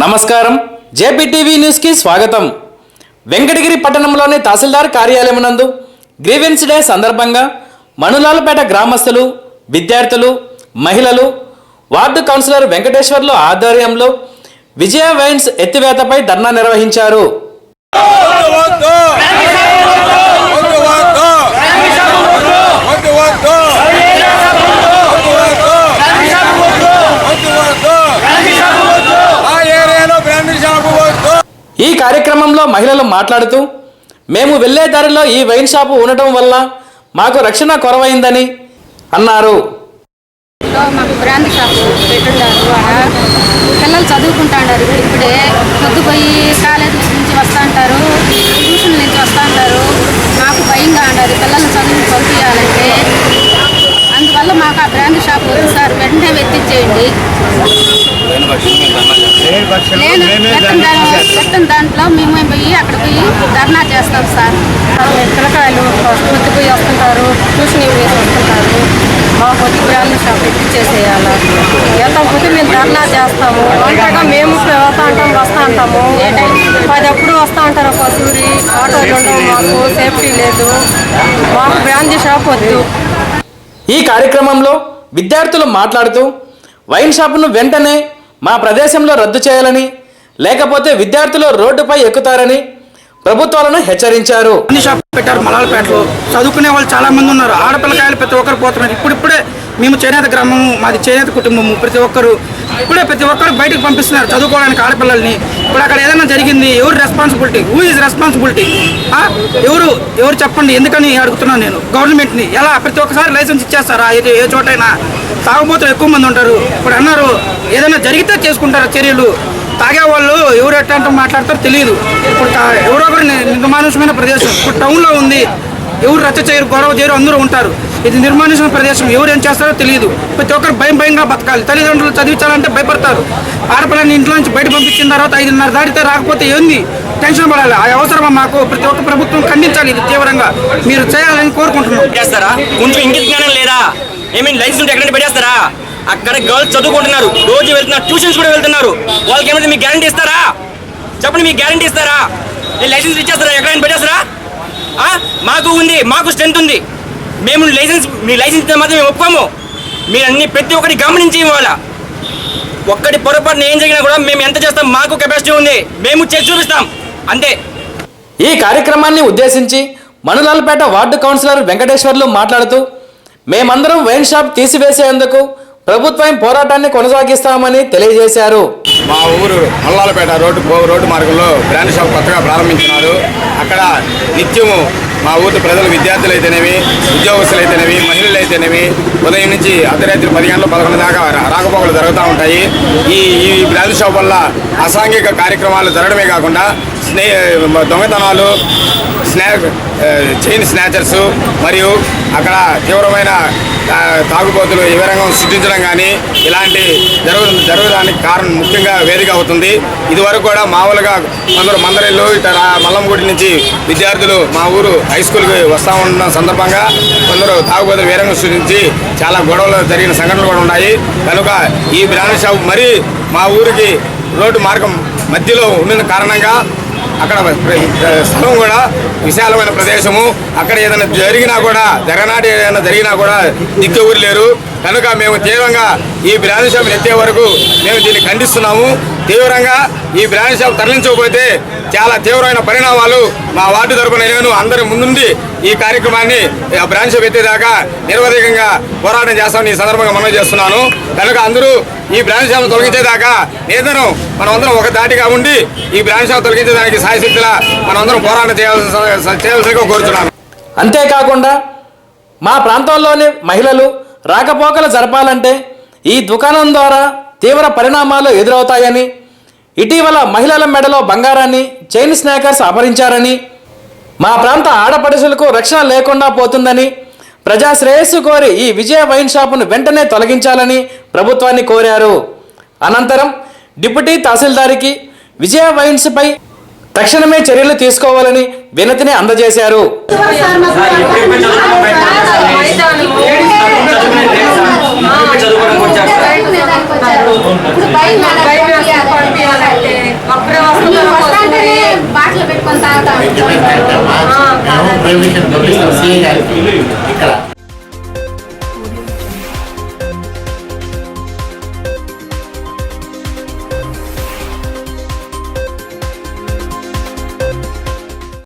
నమస్కారం. జేపీటీవీ న్యూస్కి స్వాగతం. వెంకటగిరి పట్టణంలోని తహసీల్దార్ కార్యాలయం నందు గ్రీవెన్స్ డే సందర్భంగా మణులాలపేట గ్రామస్తులు విద్యార్థులు మహిళలు వార్డు కౌన్సిలర్ వెంకటేశ్వర్లు ఆధ్వర్యంలో విజయ వైన్స్ ఎత్తివేతపై ధర్నా నిర్వహించారు. కార్యక్రమంలో మహిళలు మాట్లాడుతూ మేము వెళ్ళే దారిలో ఈ వైన్ షాపు ఉండటం వల్ల మాకు రక్షణ కొరవైందని అన్నారు. మాకు బ్రాండ్ షాప్ పెట్టుండారు. ఆడ పిల్లలు చదువుకుంటాండారు ఇప్పుడే పొద్దుపోయి కాలేజ్ నుంచి వస్తా అంటారు. ట్యూషన్ నుంచి వస్తా అంటారు. మాకు భయంగా ఉండదు పిల్లల్ని చదువు పంపించాలంటే. అందువల్ల మాకు ఆ బ్రాండ్ షాప్ వద్దు సార్. వెంటనే వెత్తిచ్చేయండి లేని వెత్తని దా- వెత్తని దాంట్లో మేము పోయి అక్కడ పోయి ధర్నా చేస్తాం సార్. పిల్లకాయలు పొద్దుపోయి వస్తుంటారు ట్యూషన్ వేసి వస్తుంటారు. మా పొద్దు బ్రాండ్ షాప్ ఎత్తిచ్చేసేయాలి ఎంతకపోతే మేము ధర్నా చేస్తాము. ఒంటరిగా మేము వస్తా అంటాం వస్తా అంటాము పది ఎప్పుడు వస్తా అంటారు ఒక సూరి. ఆటోలు ఉండవు మాకు సేఫ్టీ లేదు. మాకు బ్రాంచ్ షాప్ వద్దు. ఈ కార్యక్రమంలో విద్యార్థులు మాట్లాడుతూ వైన్ షాపును వెంటనే మా ప్రదేశంలో రద్దు చేయాలని లేకపోతే విద్యార్థులు రోడ్డుపై ఎక్కుతారని ప్రభుత్వాలను హెచ్చరించారు. అన్ని షాప్ పెట్టారు మలాలపేటలో. చదువుకునే వాళ్ళు చాలా మంది ఉన్నారు. ఆడపిల్లకాయలు ప్రతి ఒక్కరు పోతున్నారు. ఇప్పుడిప్పుడే మేము చేనేత గ్రామము మాది చేనేత కుటుంబము. ప్రతి ఒక్కరు ఇప్పుడే ప్రతి ఒక్కరు బయటకు పంపిస్తున్నారు చదువుకోవడానికి ఆడపిల్లల్ని. ఇప్పుడు అక్కడ ఏదైనా జరిగింది ఎవరు రెస్పాన్సిబిలిటీ హూ ఈజ్ రెస్పాన్సిబిలిటీ ఎవరు ఎవరు చెప్పండి. ఎందుకని అడుగుతున్నాను నేను. గవర్నమెంట్ని ఎలా? ప్రతి ఒక్కసారి లైసెన్స్ ఇచ్చేస్తారా? ఏ చోటైనా? తాగుబోతులు ఎక్కువ మంది ఉంటారు. ఇప్పుడు అన్నారు ఏదైనా జరిగితే చేసుకుంటారు చర్యలు. తాగే వాళ్ళు ఎవరు ఎట్లా అంటే మాట్లాడతారో తెలియదు. ఇప్పుడు ఎవరో ఒకరు నిర్మానుష్యమైన నిర్మానుషమైన ప్రదేశం. ఇప్పుడు టౌన్లో ఉంది. ఎవరు రచ్చ చేయరు గొడవ చేయరు అందరూ ఉంటారు. ఇది నిర్మానుషమైన ప్రదేశం. ఎవరు ఏం చేస్తారో తెలియదు. ప్రతి ఒక్కరు భయం భయంగా బతకాలి. తల్లిదండ్రులు చదివించాలంటే భయపడతారు. ఆడపిల్లని ఇంట్లో నుంచి బయట పంపించిన తర్వాత ఐదున్నర దాటితే రాకపోతే ఏంది? టెన్షన్ పడాలి. ఆ అవసరమా మాకు? ప్రతి ఒక్క ప్రభుత్వం ఖండించాలి ఇది తీవ్రంగా. మీరు చేయాలని కోరుకుంటున్నాం. చేస్తారా? కొంచెం లేదా? ఏమేమి లైసెన్స్ ఉంటే ఎక్కడంటే పెట్టేస్తారా అక్కడ గర్ల్స్ చదువుకుంటున్నారు. రోజు వెళ్తున్నారు ట్యూషన్స్ కూడా వెళ్తున్నారు. వాళ్ళకి ఏమైనా మీకు గ్యారంటీ ఇస్తారా? చెప్పండి మీకు గ్యారంటీ ఇస్తారా? లైసెన్స్ ఇచ్చేస్తారా? ఎక్కడైనా పెట్టేస్తారా? మాకు ఉంది మాకు స్ట్రెంత్ ఉంది. మేము లైసెన్స్ మీ లైసెన్స్ మాత్రం మేము ఒప్పుకోము. మీరు అన్ని ప్రతి ఒక్కటి గమనించి ఇవ్వాలా? ఒక్కటి పొరపాటున ఏం జరిగినా కూడా మేము ఎంత చేస్తాం మాకు కెపాసిటీ ఉంది. మేము చేసి చూపిస్తాం. అంతే. ఈ కార్యక్రమాన్ని ఉద్దేశించి మణులాలపేట వార్డు కౌన్సిలర్ వెంకటేశ్వర్లు మాట్లాడుతూ మేమందరం వైన్ షాప్ తీసివేసేందుకు ప్రభుత్వం పోరాటాన్ని కొనసాగిస్తామని తెలియజేశారు. మా ఊరు మల్లాలపేట రోడ్డు రోడ్డు మార్గంలో బ్రాండ్ షాప్ కొత్తగా ప్రారంభించినారు. అక్కడ నిత్యము మా ఊరి ప్రజలు విద్యార్థులు అయితేనేవి ఉద్యోగస్తులు అయితేనేవి మహిళలు అయితేనేవి ఉదయం నుంచి అర్ధరాత్రి పది గంటలు పదకొండు దాకా రాకపోకలు జరుగుతూ ఉంటాయి. ఈ ఈ బ్రాండ్ షాప్ వల్ల అసాంఘిక కార్యక్రమాలు జరగడమే కాకుండా స్నే దొంగతనాలు స్నా చైన్ స్నాచర్స్ మరియు అక్కడ తీవ్రమైన తాగుబోతులు ఈ విధంగా సృష్టించడం కానీ ఇలాంటి జరుగు జరగడానికి కారణం ముఖ్యంగా వేదిక అవుతుంది. ఇదివరకు కూడా మామూలుగా కొందరు మందరిల్లు ఇతర మల్లంగుడి నుంచి విద్యార్థులు మా ఊరు హై స్కూల్కి వస్తూ ఉన్న సందర్భంగా కొందరు తాగుబోతులు వేరంగా సృష్టించి చాలా గొడవలు జరిగిన సంఘటనలు కూడా ఉన్నాయి. కనుక ఈ బ్రాండ్ షాప్ మరీ మా ఊరికి రోడ్డు మార్గం మధ్యలో ఉన్న కారణంగా అక్కడ స్థలం కూడా విశాలమైన ప్రదేశము. అక్కడ ఏదైనా జరిగినా కూడా జగనాటి ఏదైనా జరిగినా కూడా దిక్కెవరు లేరు. కనుక మేము తీవ్రంగా ఈ బ్రాండ్ షాప్ ఎత్తే వరకు మేము దీన్ని ఖండిస్తున్నాము. తీవ్రంగా ఈ బ్రాండ్ షాప్ తరలించకపోతే చాలా తీవ్రమైన పరిణామాలు మా వార్డు తరపున నేను అందరి ముందుండి ఈ కార్యక్రమాన్ని బ్రాంచ్ పెట్టేదాకా నిర్వధికంగా నిరవధికంగా పోరాటం చేస్తామని ఈ సందర్భంగా మనం చేస్తున్నాను. కనుక అందరూ ఈ బ్రాంచ్ షాప్ తొలగించేదాకా నిరంతరం మనమందరం ఒక దాటిగా ఉండి ఈ బ్రాంచ్ షాప్ తొలగించేదానికి సాయశక్తిలా మనమందరం పోరాటం చేయాల్సి చేయాల్సిందిగా కోరుతున్నాను అంతేకాకుండా మా ప్రాంతంలోని మహిళలు రాకపోకలు జరపాలంటే ఈ దుకాణం ద్వారా తీవ్ర పరిణామాలు ఎదురవుతాయని ఇటీవల మహిళల మెడలో బంగారాన్ని చైన్ స్నాకర్స్ అపహరించారని మా ప్రాంత ఆడపడుచులకు రక్షణ లేకుండా పోతుందని ప్రజా శ్రేయస్సు కోరి ఈ విజయ వైన్ షాపును వెంటనే తొలగించాలని ప్రభుత్వాన్ని కోరారు. అనంతరం డిప్యూటీ తహసీల్దారికి విజయ వైన్స్పై తక్షణమే చర్యలు తీసుకోవాలని వినతిని అందజేశారు. ఇప్పుడు వెంటనే బాటలు పెట్టుకొని తాగుతాం. ఇక్కడ.